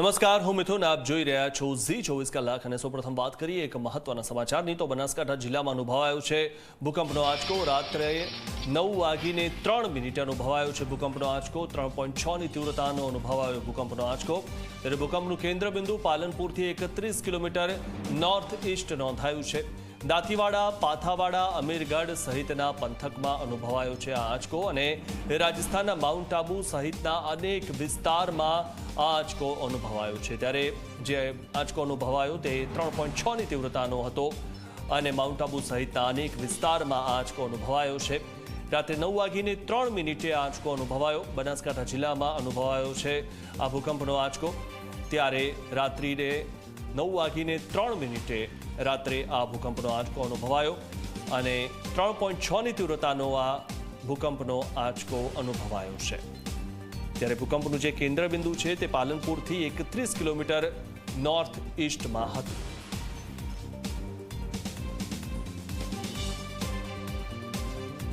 નમસ્કાર, હું મિથુન, આપ જોઈ રહ્યા છો ઝી ચોવીસ કલાક અને સૌપ્રથમ વાત કરીએ એક મહત્વના સમાચારની. તો બનાસકાંઠા જિલ્લામાં અનુભવાયો છે ભૂકંપનો આંચકો. રાત્રે નવ વાગીને ત્રણ મિનિટે અનુભવાયો છે ભૂકંપનો આંચકો. ત્રણ પોઈન્ટ છની તીવ્રતાનો અનુભવાયો ભૂકંપનો આંચકો. ત્યારે ભૂકંપનું કેન્દ્રબિંદુ પાલનપુરથી એકત્રીસ કિલોમીટર નોર્થ ઇસ્ટ નોંધાયું છે. દાંતીવાડા, પાથાવાડા, અમીરગઢ સહિતના પંથકમાં અનુભવાયો છે આ આંચકો અને રાજસ્થાનના માઉન્ટ આબુ સહિતના અનેક વિસ્તારમાં આ આંચકો અનુભવાયો છે. ત્યારે જે આંચકો અનુભવાયો તે ત્રણ પોઈન્ટ છની તીવ્રતાનો હતો અને માઉન્ટ આબુ સહિતના અનેક વિસ્તારમાં આ આંચકો અનુભવાયો છે. રાત્રે નવ વાગીને ત્રણ મિનિટે આંચકો અનુભવાયો. બનાસકાંઠા જિલ્લામાં અનુભવાયો છે આ ભૂકંપનો આંચકો. ત્યારે રાત્રિને નવ વાગીને ત્રણ મિનિટે રાત્રે આ ભૂકંપનો આંચકો અનુભવાયો અને ત્રણ પોઈન્ટ છની તીવ્રતાનો આ ભૂકંપનો આંચકો અનુભવાયો છે. ત્યારે ભૂકંપનું જે કેન્દ્રબિંદુ છે તે પાલનપુરથી એકત્રીસ કિલોમીટર નોર્થ ઇસ્ટમાં હતું.